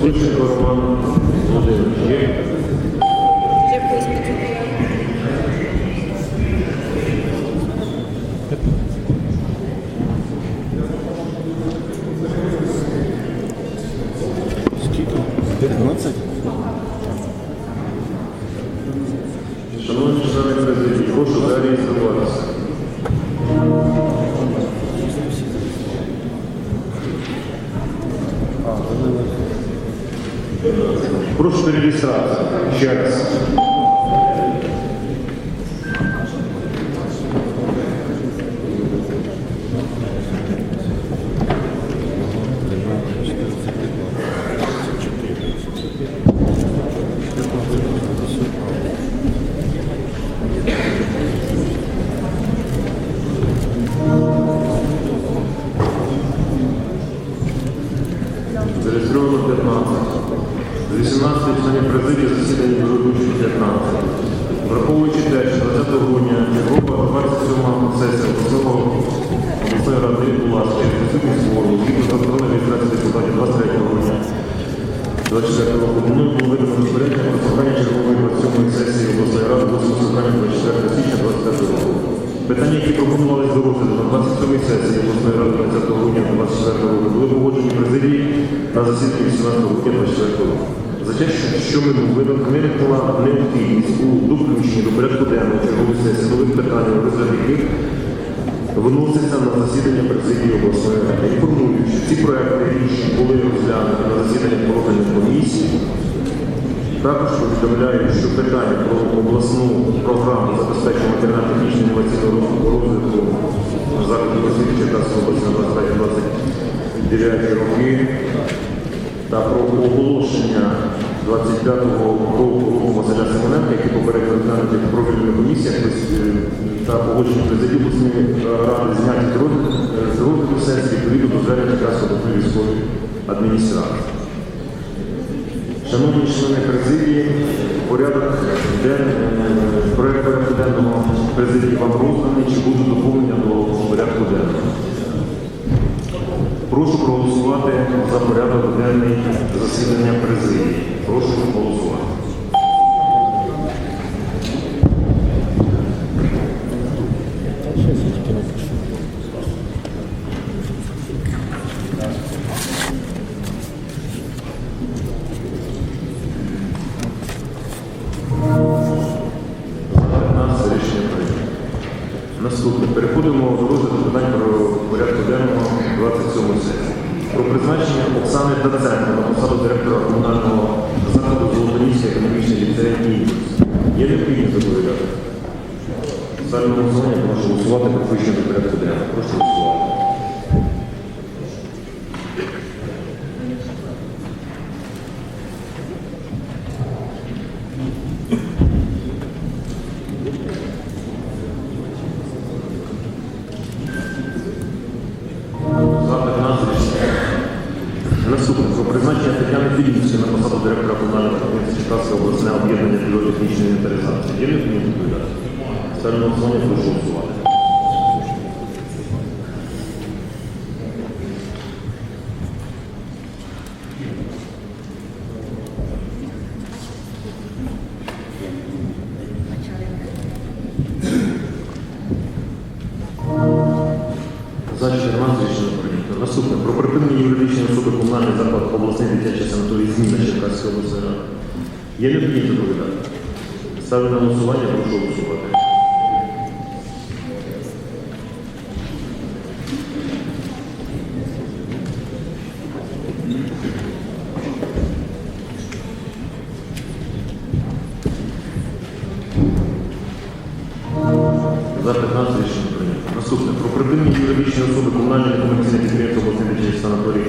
Сущенко Прошу на регистрацию. Еще раз. Була через присутність збору, згідно з законом реєстрації депутатів 23 грудня 24 року, мною було видано розпорядження про слухання чергової 27 сесії обласної ради 8 слухання 24 січня 25 року. Питання, які пропонувалися до розгляду на 27 сесії обласної ради 20 грудня 24 року, були погоджені президії на засіданні 18 грудня 24 року. За те, що- минуло, виникла необхідність у доключенні до порядку денного чергової сесії нових питань, розгляд яких виноситься на засідання президії обласної ради. Інформую, що ці проекти рішень були розглянуті на засіданнях профільних комісій. Також повідомляю, що питання про обласну програму забезпечення матеріально-технічного інноваційного розвитку закладів освіти Черкаської області на 25-29 роки та про оголошення 25-го року Василя Семененка, які попередньо розглянуті в профільних комісіях е, та погоджені президії обласної ради зняті з розгляду- е, з розгляду сесії відповідно до звернення обласної військової адміністрації. Шановні члени президії, порядок денний, е, проект порядку денного президії вам розданий, чи будуть доповнення до порядку денного. Прошу проголосувати за порядок денний засідання президії. Прошу голосувати. За 15 рішення прийнято. Наступне. Переходимо до питань про порядку денного 27 сесії. Про призначення Оксани Даценко на посаду директора комунального Є відповідні доповідати? Саме голосування, прошу голосувати про включення порядку денного. Прошу голосувати. Тетяни на посаду директора комунального підприємства Черкаського обласне об'єднання біотехнічної інвентаризації. Є необхідність доповідати? Ставлю на голосування, прошу голосувати. За 14 рішення прийнято. Наступне. Про припинення юридичної особи комунальний заклад обласний дитячий санаторій зміна Черкаської обласної ради. Є необхідність доповідати? Ставлю на голосування, прошу голосувати. Санаторій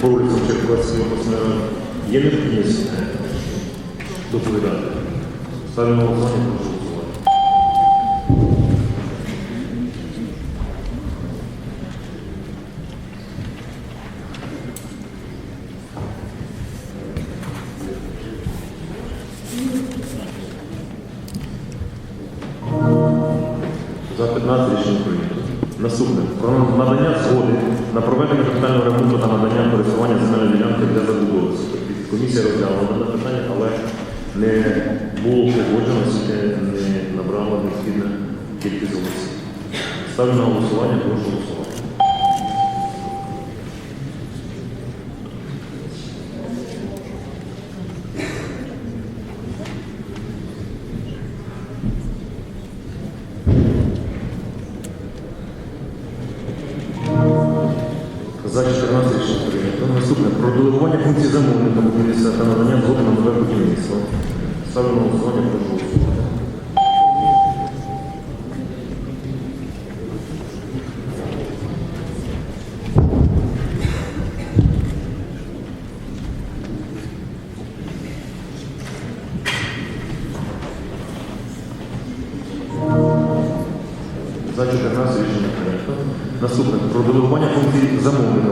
по вулицям Черкаської обласної. Є необхідність доповідати. Ставлю на голосування, прошу голосувати. За 15 рішення прийнято. Наступне. Про надання згоди на проведення капітального ремонту та надання користування земельної ділянки для забудови Комісія розглянула дане питання, але не було погоджено, не набрало необхідне кількість голосів. Ставлю на голосування, прошу голосувати. За 14 рішення. Наступне про делегування функції замовника будівництва та надання згоди на нове будівництво. Ставлю голосування, прошу голосувати.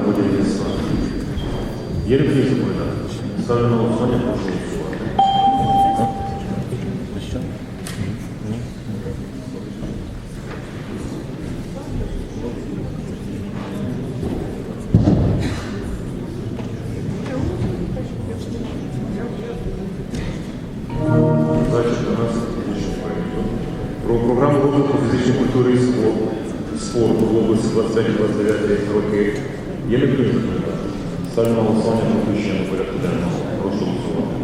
Замовника будівництва. Є необхідність доповідати? Ставлю на голосування, прошу голосувати. Що? За 14 рішення прийнято. Про програму розвитку фізичної культури і спорту, в області 25-29 роки. Є необхідність доповідати? Ставлю на голосування включення порядку денного. Прошу голосувати.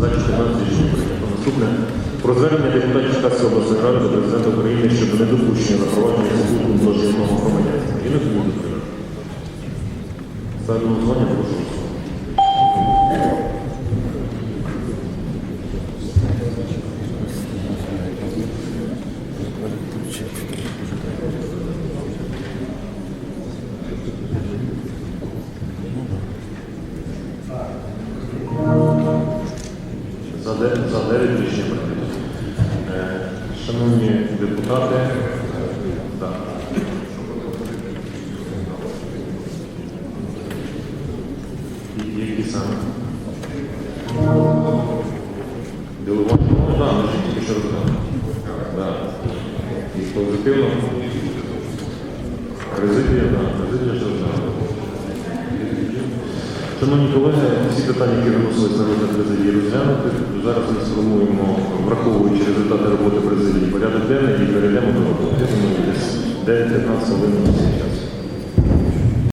За 14 рішення про звернення депутатів Черкаської обласної ради до президента України щодо недопущення запровадження інституту множинного громадянства. Не буду доповідати. Ставлю на голосування, прошу голосувати. За 9, за 9 рішення прийнято. Е, Шановні депутати, е, так. І- Які саме? Делегування? Ну, так, ми ж тільки що розглянули. Так. І позитивно. Президія, так, президія що розглянула. Шановні колеги, всі питання, які виносились на президії, розглянути. Зараз ми сформуємо, враховуючи результати роботи президії, порядок денний і перейдемо до роботи. Я думаю, десь 9-15 хвилин.